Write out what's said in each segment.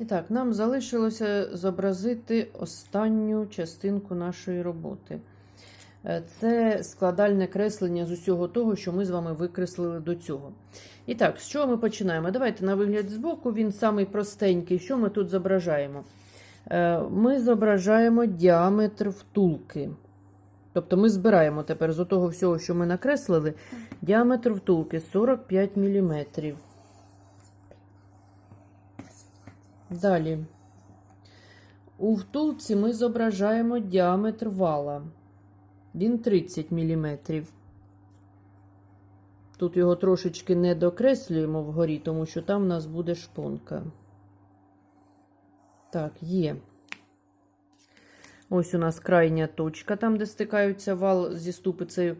І так, нам залишилося зобразити останню частинку нашої роботи. Е, Це складальне креслення з усього того, що ми з вами викреслили до цього. І так, з чого ми починаємо? Давайте на вигляд збоку, він самий простенький. Що ми тут зображаємо? Е, Ми зображаємо діаметр втулки. Тобто ми збираємо тепер з того всього, що ми накреслили, діаметр втулки 45 мм. Далі. У втулці ми зображаємо діаметр вала. Він 30 мм. Тут його трошечки не докреслюємо вгорі, тому що там у нас буде шпонка. Так, є. Ось у нас крайня точка, там, де стикаються вал зі ступицею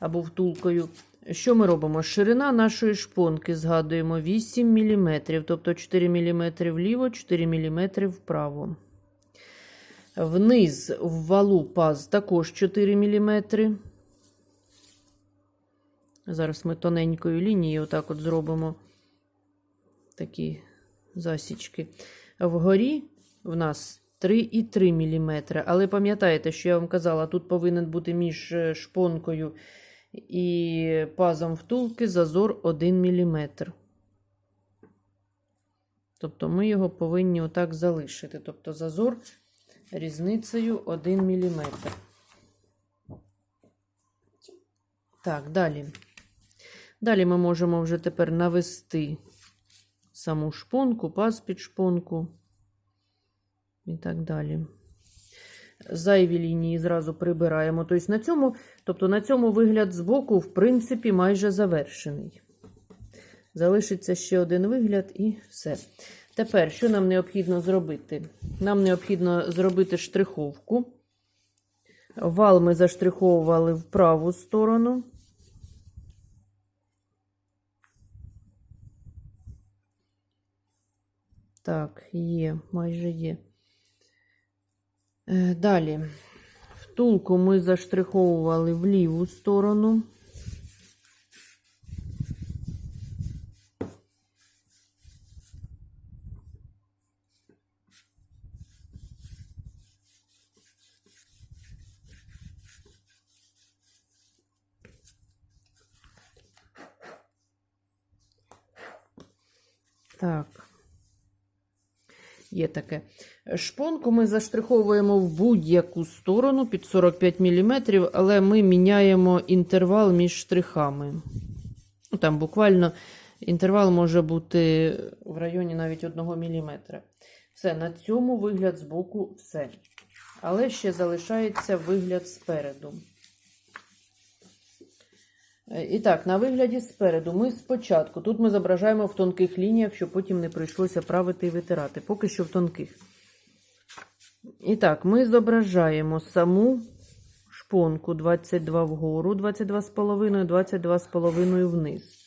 або втулкою. Що ми робимо? Ширина нашої шпонки згадуємо 8 мм, тобто 4 мм вліво, 4 мм вправо. Вниз в валу паз також 4 мм. Зараз ми тоненькою лінією отак от зробимо такі засічки. Вгорі в нас 3,3 мм. Але пам'ятаєте, що я вам казала, тут повинен бути між е, шпонкою і пазом втулки зазор 1 мм. Тобто ми його повинні отак залишити. Тобто зазор різницею 1 мм. Так, далі. Далі ми можемо вже тепер навести саму шпонку, паз під шпонку і так далі. Зайві лінії зразу прибираємо. Тобто на цьому, тобто на цьому вигляд збоку, в принципі, майже завершений. Залишиться ще один вигляд і все. Тепер, що нам необхідно зробити? Нам необхідно зробити штриховку. Вал ми заштриховували в праву сторону. Так, є, майже є. Е, Далі. Втулку ми заштриховували в ліву сторону. Так. Є таке. Шпонку ми заштриховуємо в будь-яку сторону під 45 мм, але ми міняємо інтервал між штрихами. Ну, Там буквально інтервал може бути в районі навіть 1 мм. Все, на цьому вигляд збоку все. Але ще залишається вигляд спереду. Е, І так, на вигляді спереду ми спочатку, тут ми зображаємо в тонких лініях, щоб потім не прийшлося правити і витирати. Поки що в тонких. І так, ми зображаємо саму шпонку 22 вгору, 22,5, 22,5 вниз.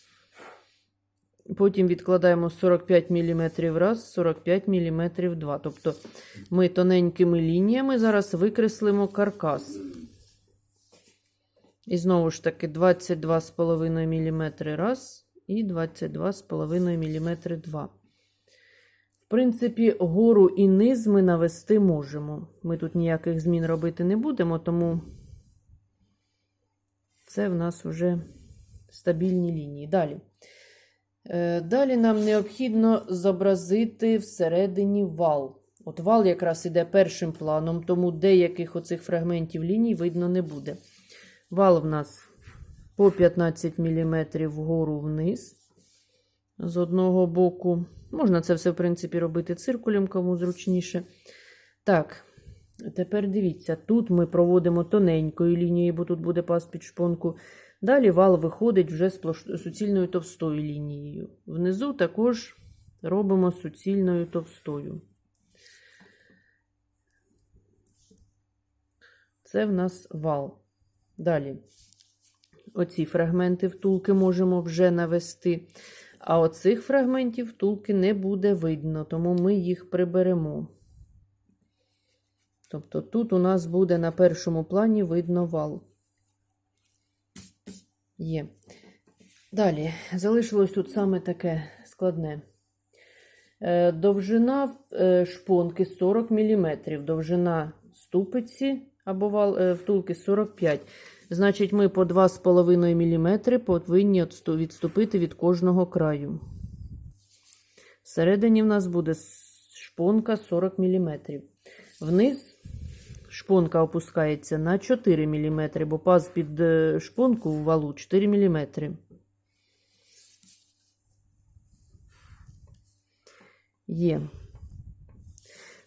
Потім відкладаємо 45 мм раз, 45 мм два. Тобто ми тоненькими лініями зараз викреслимо каркас. І знову ж таки 22,5 мм раз і 22,5 мм два. В принципі, гору і низ ми навести можемо. Ми тут ніяких змін робити не будемо, тому це в нас вже стабільні лінії. Далі. Е, Далі нам необхідно зобразити всередині вал. От вал якраз іде першим планом, тому деяких оцих фрагментів ліній видно не буде. Вал в нас по 15 мм вгору вниз. З одного боку. Можна це все, в принципі, робити циркулем, кому зручніше. Так, тепер дивіться, тут ми проводимо тоненькою лінією, бо тут буде пас під шпонку. Далі вал виходить вже суцільною товстою лінією. Внизу також робимо суцільною товстою. Це в нас вал. Далі. Оці фрагменти втулки можемо вже навести. А оцих фрагментів втулки не буде видно, тому ми їх приберемо. Тобто тут у нас буде на першому плані видно вал. Є. Далі, залишилось тут саме таке складне. Е, Довжина е, шпонки 40 мм, довжина ступиці або е, втулки 45 Значить, ми по 2,5 мм повинні відступити від кожного краю. Всередині в нас буде шпонка 40 мм. Вниз шпонка опускається на 4 мм, бо паз під е, шпонку в валу 4 мм. Є.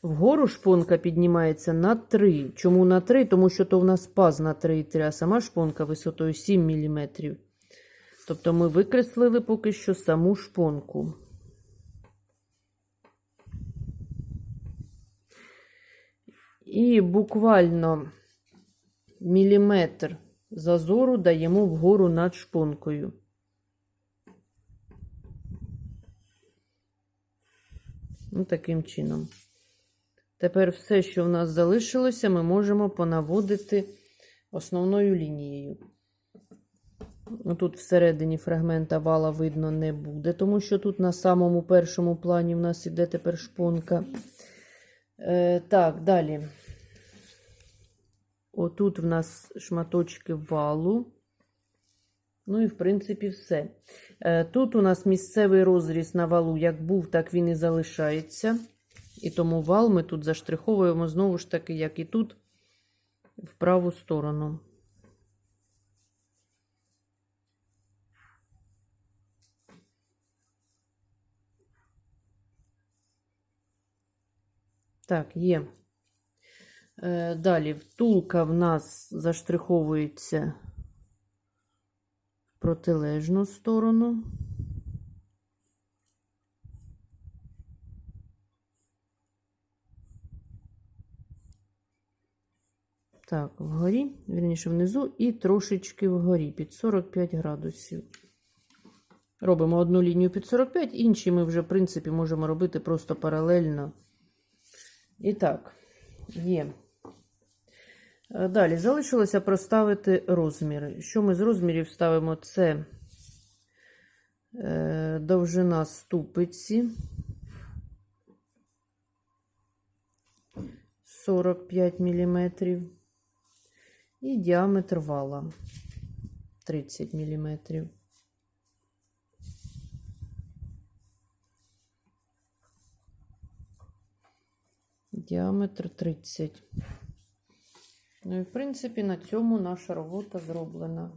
Вгору шпонка піднімається на 3. Чому на 3? Тому що то в нас паз на 3,3, а сама шпонка висотою 7 мм. Тобто ми викреслили поки що саму шпонку. І буквально міліметр зазору даємо вгору над шпонкою. Ну, таким чином. Тепер все, що в нас залишилося, ми можемо понаводити основною лінією. Ну, Тут всередині фрагмента вала видно не буде, тому що тут на самому першому плані в нас іде тепер шпонка. Е, так, далі. Отут в нас шматочки валу. Ну і, в принципі, все. Е, Тут у нас місцевий розріз на валу як був, так він і залишається. І тому вал ми тут заштриховуємо знову ж таки, як і тут, в праву сторону. Так, є. Е, Далі втулка в нас заштриховується в протилежну сторону. Так, вгорі, вірніше внизу, і трошечки вгорі під 45 градусів. Робимо одну лінію під 45, інші ми вже, в принципі, можемо робити просто паралельно. І так, є. Е, Далі залишилося проставити розміри. Що ми з розмірів ставимо? Це е, довжина ступиці 45 мм і діаметр вала 30 мм. Діаметр 30. Ну і в принципі на цьому наша робота зроблена.